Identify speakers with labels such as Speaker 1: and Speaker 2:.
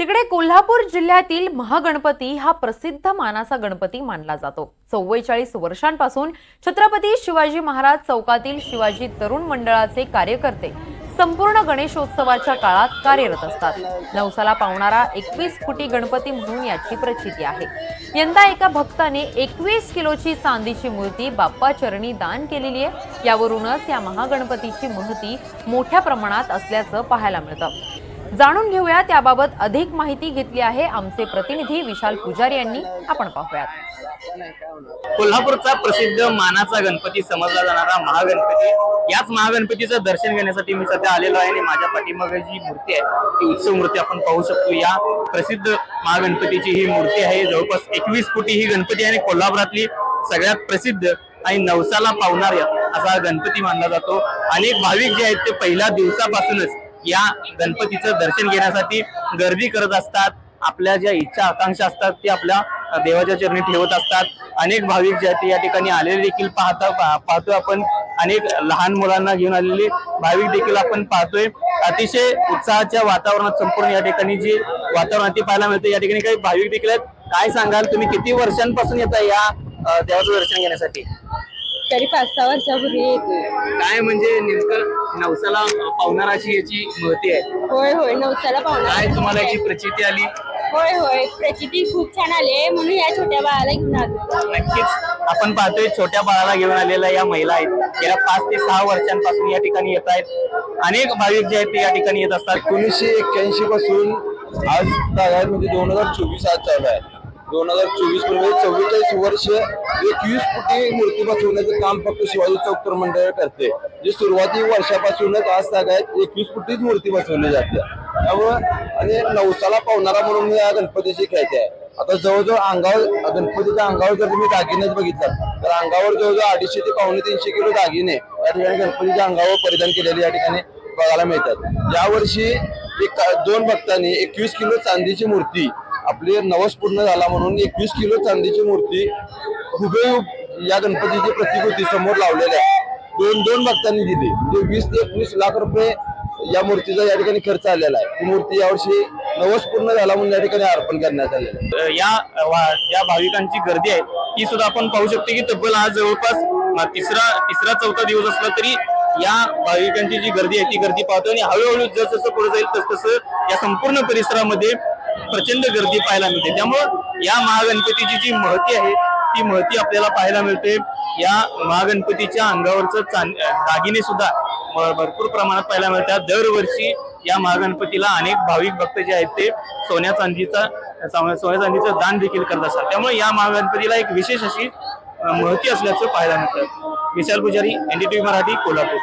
Speaker 1: तिकडे कोल्हापूर जिल्ह्यातील महागणपती हा प्रसिद्ध मानाचा गणपती मानला जातो. चव्वेचाळीस वर्षांपासून छत्रपती शिवाजी महाराज चौकातील शिवाजी तरुण मंडळाचे कार्यकर्ते संपूर्ण गणेशोत्सवाच्या काळात कार्यरत असतात. नवसाला पावणारा एकवीस फुटी गणपती म्हणून याची प्रचिती आहे. यंदा एका भक्ताने एकवीस किलोची चांदीची मूर्ती बाप्पा चरणी दान केलेली आहे. यावरूनच या महागणपतीची महती मोठ्या प्रमाणात असल्याचं पाहायला मिळतं. जाणून घेऊया त्याबाबत अधिक माहिती घेतली आहे आमचे प्रतिनिधी विशाल पुजारी यांनी. आपण पाहूयात.
Speaker 2: कोल्हापूरचा प्रसिद्ध मानाचा गणपती समजला जाणारा महागणपती. याच महागणपतीचं दर्शन घेण्यासाठी मी सध्या आलेलो आहे आणि माझ्या पाठीमागे जी मूर्ती आहे ती उत्सव मूर्ती आपण पाहू शकतो. या प्रसिद्ध महागणपतीची ही मूर्ती आहे. जवळपास एकवीस फुटी ही गणपती आहे आणि कोल्हापुरातली सगळ्यात प्रसिद्ध आणि नवसाला पावणाऱ्या असा गणपती मानला जातो. अनेक भाविक जे आहेत ते पहिल्या दिवसापासूनच या गणपतीचं दर्शन घेण्यासाठी गर्दी करत असतात. आपल्या ज्या इच्छा आकांक्षा असतात ते आपल्या देवाच्या चरणी ठेवत असतात. अनेक भाविक जे आहेत या ठिकाणी आलेले देखील पाहता पा- पाहतोय आपण. अनेक लहान मुलांना घेऊन आलेले भाविक देखील आपण पाहतोय. अतिशय उत्साहाच्या वातावरणात संपूर्ण या ठिकाणी जे वातावरण आहे ते पाहायला मिळतं या ठिकाणी काही भाविक देखील आहेत. काय सांगाल? तुम्ही किती वर्षांपासून येता या देवाचं दर्शन घेण्यासाठी?
Speaker 3: तरी पाच सहा वर्षापूर्वी येते
Speaker 2: काय म्हणजे नेमकं नवसाला पावणार अशी याची महती आहे?
Speaker 3: होय होय नवसाला पाहुणा
Speaker 2: काय तुम्हाला याची प्रचिती आली?
Speaker 3: होय होय प्रचिती खूप छान आली आहे. म्हणून या छोट्या बाळाला घेऊन आलो.
Speaker 2: नक्कीच. आपण पाहतोय छोट्या बाळाला घेऊन आलेल्या या महिला आहेत. गेल्या पाच ते सहा वर्षांपासून या ठिकाणी येत आहेत. अनेक भाविक जे आहेत ते या ठिकाणी येत असतात.
Speaker 4: एकोणीसशे एक्क्याऐंशी पासून आज तागायत म्हणजे दोन हजार चोवीस आज चालू आहे. दोन हजार चोवीसमध्ये चव्वेचाळीस वर्ष एकवीस कोटी मूर्ती बसवण्याचं काम फक्त शिवाजी चौक मंडळ करते. जे सुरुवाती वर्षापासूनच आज सगळ्यात एकवीस कोटीच मूर्ती बसवली जाते. त्यामुळं आणि नवसाला पावणारा म्हणून या गणपतीची ख्याती आहे. आता जवळजवळ अंगावर गणपतीच्या अंगावर जर तुम्ही दागिनेच बघितला तर अंगावर जवळजवळ अडीचशे ते पावणे तीनशे किलो दागिने या ठिकाणी गणपतीच्या अंगावर परिधान केलेले या ठिकाणी बघायला मिळतात. यावर्षी एक दोन भक्तांनी एकवीस किलो चांदीची मूर्ती आपली नवस पूर्ण झाला म्हणून एकवीस किलो चांदीची मूर्ती हुबेहूब या गणपतीची प्रतिकृती समोर लावलेल्या आहे. दोन दोन भक्तांनी दिली. ते वीस ते एकवीस लाख रुपये या मूर्तीचा या ठिकाणी खर्च आलेला आहे. ही मूर्ती यावर्षी नवस पूर्ण झाला म्हणून या ठिकाणी अर्पण करण्यात आलेलं
Speaker 2: या या वा- भाविकांची गर्दी आहे. ती सुद्धा आपण पाहू शकतो की तब्बल आज जवळपास तिसरा तिसरा चौथा दिवस असला तरी या भाविकांची जी गर्दी आहे ती गर्दी पाहतो आणि हळूहळू जस जसं पुढे जाईल तस तसं या संपूर्ण परिसरामध्ये प्रचंड गर्दी पाहायला मिळते. त्यामुळं या महागणपतीची जी महती आहे ती महती आपल्याला पाहायला मिळते. या महागणपतीच्या अंगावरचं चांद दागिने सुद्धा भरपूर प्रमाणात पाहायला मिळतात. दरवर्षी या महागणपतीला अनेक भाविक भक्त जे आहेत ते सोन्या चांदीचा सोन्या चांदीचं दान देखील करत असतात. त्यामुळे या महागणपतीला एक विशेष अशी महती असल्याचं पाहायला मिळतं. विशाल पुजारी एनडीटीव्ही मराठी कोल्हापूर.